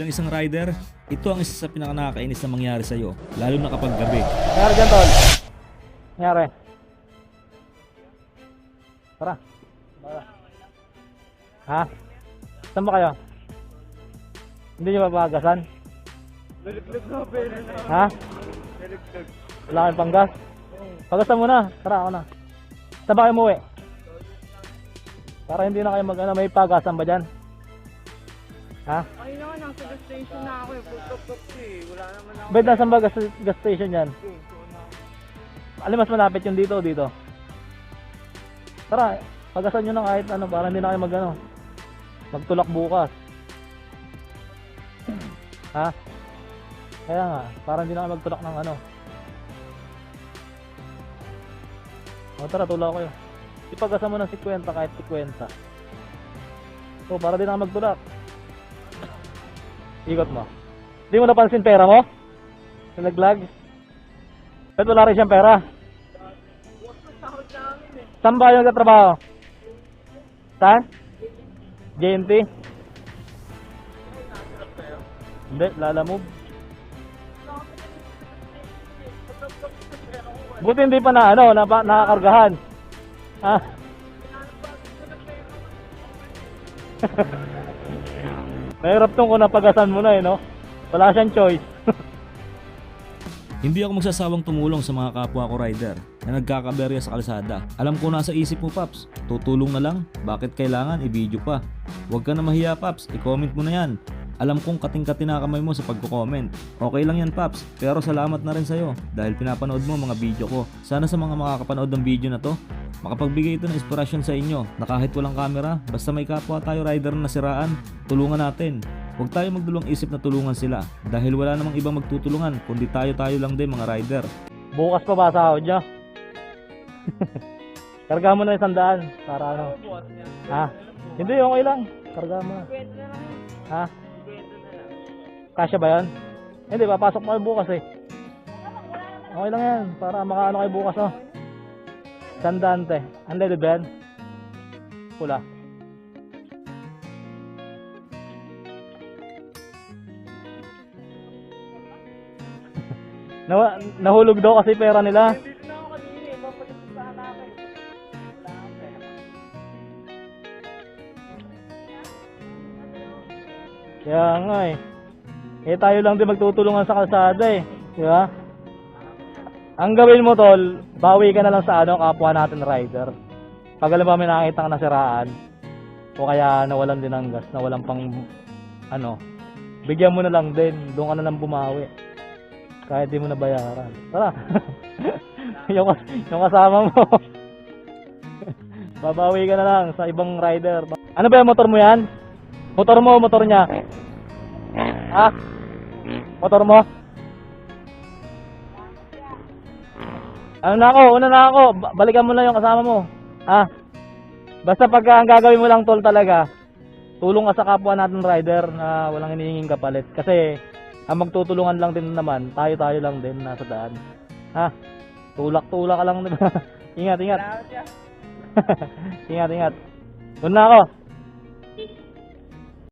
bilang isang rider, ito ang isa sa pinakanakakainis na mangyari sa'yo, lalo na kapag gabi. Nangyari dyan, tol. Nangyari. Tara. Tara. Ha? Saan ba kayo? Hindi nyo mapagasan? Ha? Wala kayong panggas? Pagasan mo na. Tara, ako na. Saan ba kayo umuwi? Para hindi na kayo mag ano, may pagasan ba dyan? Ha? Ay naman, nasa gas station na ako eh. Putok-tok eh. Wala naman ako. Ba't nasan ba gas, gas station yan? Alin mas malapit yung dito o dito? Tara, pagasan nyo na kahit ano para hindi na kayo mag ano, magtulak bukas. Ha? Kaya nga, para hindi na kayo magtulak ng ano. O tara, tulak kayo. Ipagasan mo ng 50 kahit 50. O, para din na magtulak. Ikot mo. Hindi mo napansin pera mo? Nalaglag? Ba't wala rin siyang pera? Saan ba yung nagtatrabaho? Saan? JNT? Hindi, Lala Move. Buti hindi pa na ano, na, nakakargahan. Ha? Mahirap tong kung napagasan mo na eh, no? Wala siyang choice. Hindi ako magsasawang tumulong sa mga kapwa ko rider na nagkakaberya sa kalsada. Alam ko nasa isip mo, Paps. Tutulong na lang? Bakit kailangan i-video pa? Huwag ka na mahiya, Paps. I-comment mo na yan. Alam kong kating-kati na kamay mo sa pagko-comment. Okay lang yan, Paps. Pero salamat na rin sa'yo dahil pinapanood mo mga video ko. Sana sa mga makakapanood ng video na to, makapagbigay ito ng inspirasyon sa inyo na kahit walang camera, basta may kapwa tayo rider na nasiraan, tulungan natin. Huwag tayo magdulong isip na tulungan sila dahil wala namang ibang magtutulungan kundi tayo-tayo lang din mga rider. Bukas pa ba sahod niya? Karga mo na isang daan para ano. Ha? Hindi, okay lang. Karga mo na. Ha? Kasya ba yan? Hindi, papasok kayo bukas eh. Okay lang yan. Para makaano kayo bukas oh. Sandaan te. Unleaded ba yan? Pula. Nawa- nahulog daw kasi pera nila. Na. Kaya nga eh. Eh tayo lang din magtutulungan sa kalsada eh. Di ba? Ang gawin mo tol, bawi ka na lang sa ano, kapwa natin rider. Pag alam ba may nakakita ka nasiraan, o kaya nawalan din ng gas, nawalan pang ano, bigyan mo na lang din, doon ka na lang bumawi. Kahit di mo na bayaran. Tara. yung, yung kasama mo. Babawi ka na lang sa ibang rider. Ano ba yung motor mo yan? Motor mo, motor niya. Ha? Motor mo? Ano na ako, una na ako. Ba- Balikan mo na yung kasama mo. Ha? Basta pag ang gagawin mo lang tol talaga, tulong ka sa kapwa natin rider na walang hinihinging kapalit. Kasi ang magtutulungan lang din naman, tayo-tayo lang din nasa daan. Ha? Tulak-tulak ka lang. ingat, ingat. Ingat, ingat. Doon na ako.